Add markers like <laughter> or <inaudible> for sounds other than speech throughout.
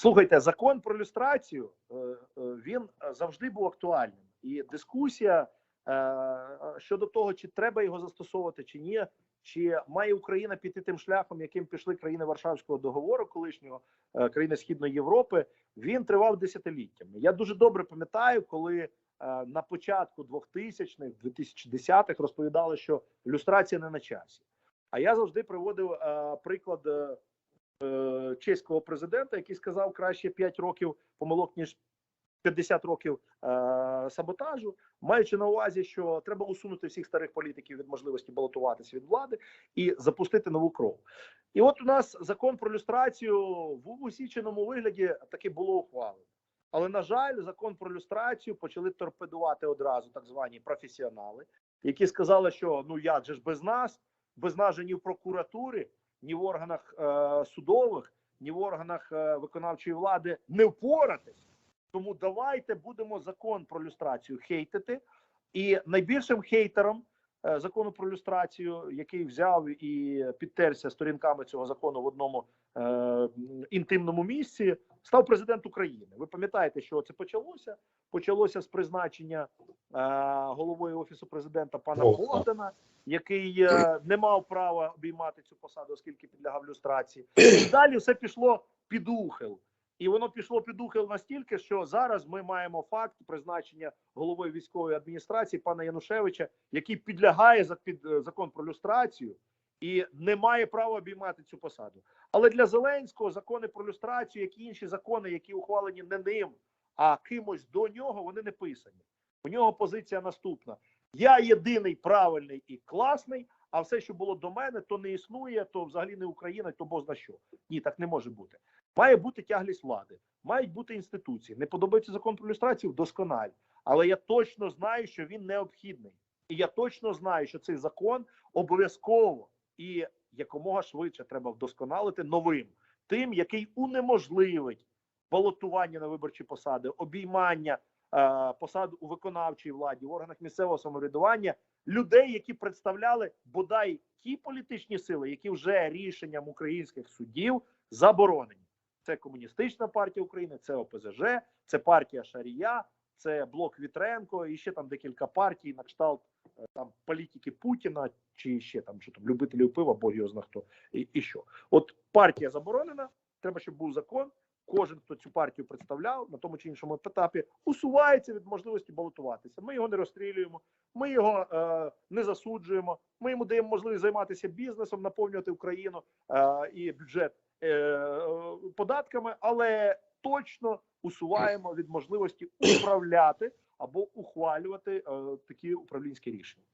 Слухайте, закон про люстрацію е, е, він завжди був актуальним, і дискусія е, щодо того, чи треба його застосовувати, чи ні, чи має Україна піти тим шляхом, яким пішли країни Варшавського договору, колишнього країни Східної Європи, він тривав десятиліттями. Я дуже добре пам'ятаю, коли на початку 2000-х, 2010-х розповідали, що люстрація не на часі. А я завжди приводив приклад е, чеського президента, який сказав краще 5 років помилок ніж 50 років е, саботажу, маючи на увазі, що треба усунути всіх старих політиків від можливості балотуватися від влади і запустити нову кров. І от у нас закон про люстрацію в усіченому вигляді таки було ухвалено. Але на жаль, закон про люстрацію почали торпедувати одразу так звані професіонали, які сказали, що ну як же ж без нас, без нас же ні в прокуратурі, ні в органах е, судових, ні в органах е, виконавчої влади не впоратись. Тому давайте будемо закон про люстрацію хейтити. І найбільшим хейтером е, закону про люстрацію, який взяв і підтерся сторінками цього закону в одному інтимному місці, став президент України. Ви пам'ятаєте, що це почалося? Почалося з призначення е, головою офісу президента пана. Богдана, який е, не мав права обіймати цю посаду, оскільки підлягав люстрації. І далі все пішло під ухил. І воно пішло під ухил настільки, що зараз ми маємо факт призначення головою військової адміністрації пана Янушевича, який підлягає за під е, закон про люстрацію і не має права обіймати цю посаду. Але для Зеленського закони про люстрацію, як і інші закони, які ухвалені не ним, а кимось до нього, вони не писані. У нього позиція наступна: я єдиний правильний і класний, а все, що було до мене, то не існує, то взагалі не Україна, то бозна що. Ні, так не може бути. Має бути тяглість влади, мають бути інституції. Не подобається закон про люстрацію вдосконалі. Але я точно знаю, що він необхідний. І я точно знаю, що цей закон обов'язково і якомога швидше треба вдосконалити новим, тим, який унеможливить балотування на виборчі посади, обіймання е, посад у виконавчій владі, в органах місцевого самоврядування людей, які представляли бодай ті політичні сили, які вже рішенням українських суддів заборонені. Це комуністична партія України, це ОПЗЖ, це партія Шарія, це блок Вітренко і ще там декілька партій на кшталт там політики Путіна чи ще там що там любителів пива, бог його зна хто і, і що. От партія заборонена. Треба, щоб був закон. Кожен, хто цю партію представляв на тому чи іншому етапі, усувається від можливості балотуватися. Ми його не розстрілюємо, ми його е, не засуджуємо. Ми йому даємо можливість займатися бізнесом, наповнювати Україну е, і бюджет е, е, податками, але точно усуваємо від можливості управляти або ухвалювати е, такі управлінські рішення.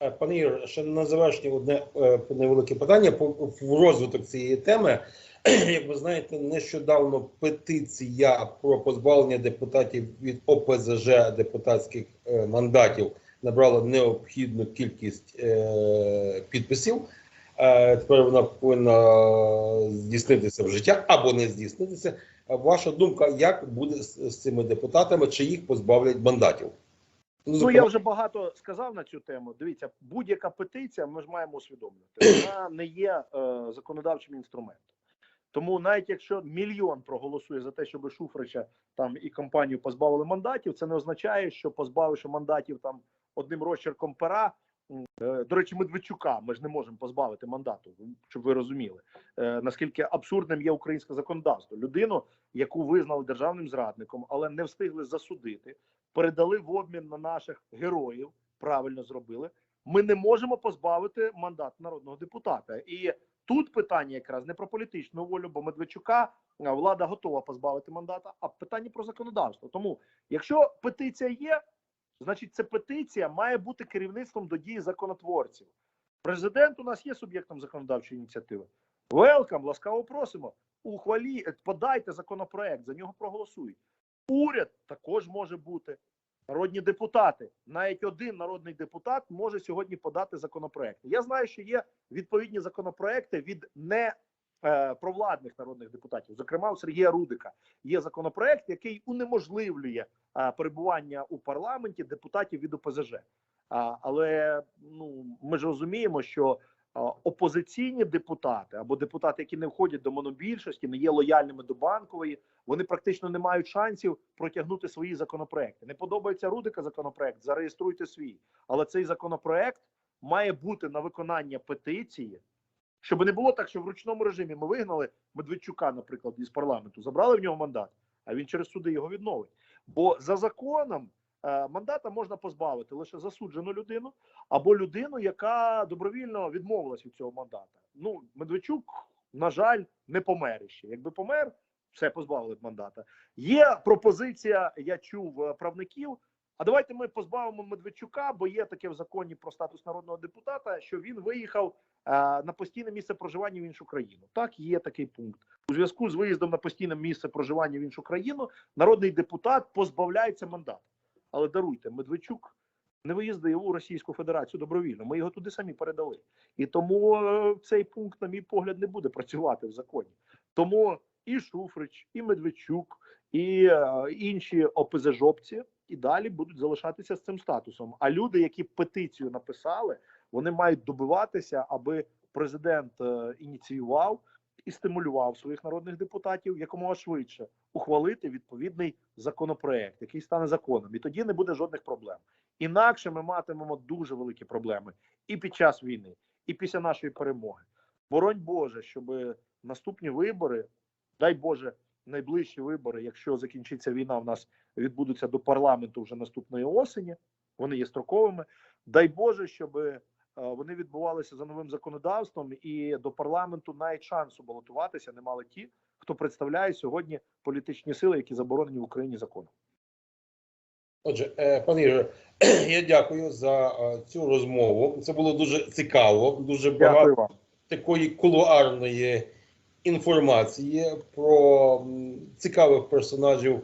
Е, Пане Ігор, ще на завершення одне е, невелике питання по в розвиток цієї теми. <clears throat> Як ви знаєте, нещодавно петиція про позбавлення депутатів від ОПЗЖ депутатських мандатів набрала необхідну кількість підписів. Тепер вона повинна здійснитися в життя або не здійснитися. А Ваша думка, як буде з, з цими депутатами, чи їх позбавлять мандатів? Ну я вже багато сказав на цю тему. Дивіться, будь-яка петиція, ми ж маємо усвідомлювати, вона не є е, законодавчим інструментом. Тому навіть якщо мільйон проголосує за те, щоб Шуфрича там і компанію позбавили мандатів, це не означає, що позбавивши мандатів там одним розчерком пера. Е, До речі, Медведчука ми ж не можемо позбавити мандату, щоб ви розуміли, е, наскільки абсурдним є українське законодавство. Людину, яку визнали державним зрадником, але не встигли засудити, передали в обмін на наших героїв. Правильно зробили. Ми не можемо позбавити мандат народного депутата. І тут питання якраз не про політичну волю, бо Медведчука влада готова позбавити мандата, а питання про законодавство. Тому, якщо петиція є, значить ця петиція має бути керівництвом до дії законотворців. Президент у нас є суб'єктом законодавчої ініціативи. Велкам, ласкаво просимо. Ухвалі, подайте законопроект, за нього проголосують. Уряд також може бути. Народні депутати, навіть один народний депутат може сьогодні подати законопроект. Я знаю, що є відповідні законопроекти від не провладних народних депутатів. Зокрема, у Сергія Рудика є законопроект, який унеможливлює е, перебування у парламенті депутатів від ОПЗЖ. Але ну ми ж розуміємо, що опозиційні депутати або депутати, які не входять до монобільшості, не є лояльними до банкової, вони практично не мають шансів протягнути свої законопроекти. Не подобається Рудика законопроект, зареєструйте свій. Але цей законопроект має бути на виконання петиції, щоб не було так, що в ручному режимі ми вигнали Медведчука, наприклад, із парламенту, забрали в нього мандат, а він через суди його відновить. Бо за законом е, мандата можна позбавити лише засуджену людину або людину, яка добровільно відмовилась від цього мандата. Ну, Медведчук, на жаль, не помер іще. Якби помер, все позбавили б мандата. Є пропозиція, я чув е, правників. А давайте ми позбавимо Медведчука, бо є таке в законі про статус народного депутата, що він виїхав е, на постійне місце проживання в іншу країну. Так, є такий пункт. У зв'язку з виїздом на постійне місце проживання в іншу країну народний депутат позбавляється мандату. Але даруйте, Медведчук не виїздив у Російську Федерацію добровільно. Ми його туди самі передали. І тому е, цей пункт, на мій погляд, не буде працювати в законі. Тому і Шуфрич, і Медведчук, і е, інші ОПЗЖовці і далі будуть залишатися з цим статусом. А люди, які петицію написали, вони мають добиватися, аби президент е, ініціював і стимулював своїх народних депутатів якомога швидше ухвалити відповідний законопроект, який стане законом, і тоді не буде жодних проблем. Інакше ми матимемо дуже великі проблеми і під час війни, і після нашої перемоги. Боронь Боже, щоб наступні вибори, дай Боже, найближчі вибори, якщо закінчиться війна, в нас відбудуться до парламенту вже наступної осені. Вони є строковими. Дай Боже, щоб е, вони відбувалися за новим законодавством, і до парламенту навіть шансу балотуватися не мали ті, хто представляє сьогодні політичні сили, які заборонені в Україні законом. Отже, е, пане Ігоре, <clears throat> я дякую за е, цю розмову. Це було дуже цікаво, дуже багато такої кулуарної інформації про цікавих персонажів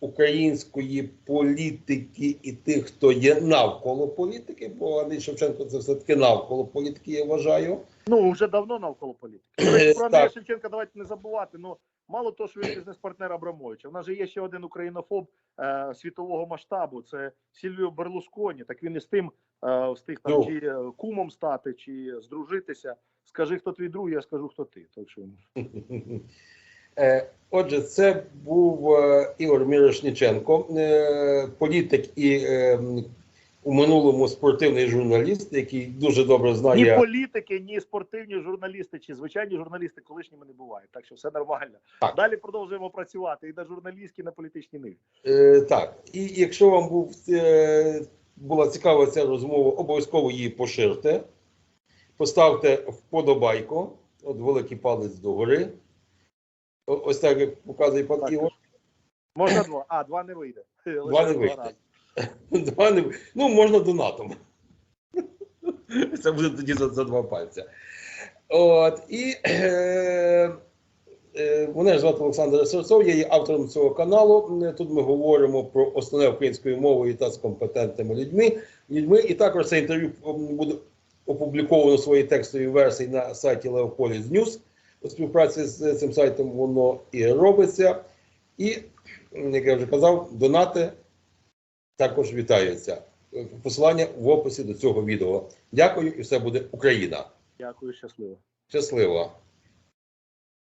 української політики і тих, хто є навколо політики, бо Андрій Шевченко це все-таки навколо політики, я вважаю. Ну вже давно навколо політики. <clears throat> Про Андрія Шевченка давайте не забувати. Ну мало того, що він бізнес-партнер Абрамовича. У нас же є ще один українофоб е, світового масштабу. Це Сільвіо Берлусконі. Так він і з тим е, встиг там Ну. чи е, кумом стати, чи здружитися. Скажи, хто твій друг, я скажу, хто ти. Так що <laughs> Е, Отже, це був е, Ігор Мірошніченко, політик і у минулому спортивний журналіст, який дуже добре знає ні політики, ні спортивні журналісти, чи звичайні журналісти колишніми не бувають. Так що все нормально. Так. Далі продовжуємо працювати і на журналістській, і на політичній ниві. Е, так, і якщо вам був, е, була цікава ця розмова, обов'язково її поширте. Поставте вподобайку, от великий палець догори. Ось так, як показує пан Ігор. Можна два. А, два не вийде. Лише Два не вийде. рази. Ну, можна донатом. Це буде тоді за, за два пальця. От, і е, е, мене звати Олександр Серцов, я є автором цього каналу. Тут ми говоримо про основне українською мовою та з компетентними людьми. людьми. І також це інтерв'ю буде опубліковано в своїй текстовій версії на сайті Leopolis News. У співпраці з цим сайтом воно і робиться. І, як я вже казав, донати також вітається. Посилання в описі до цього відео. Дякую, і все буде Україна. Дякую, щасливо. Щасливо!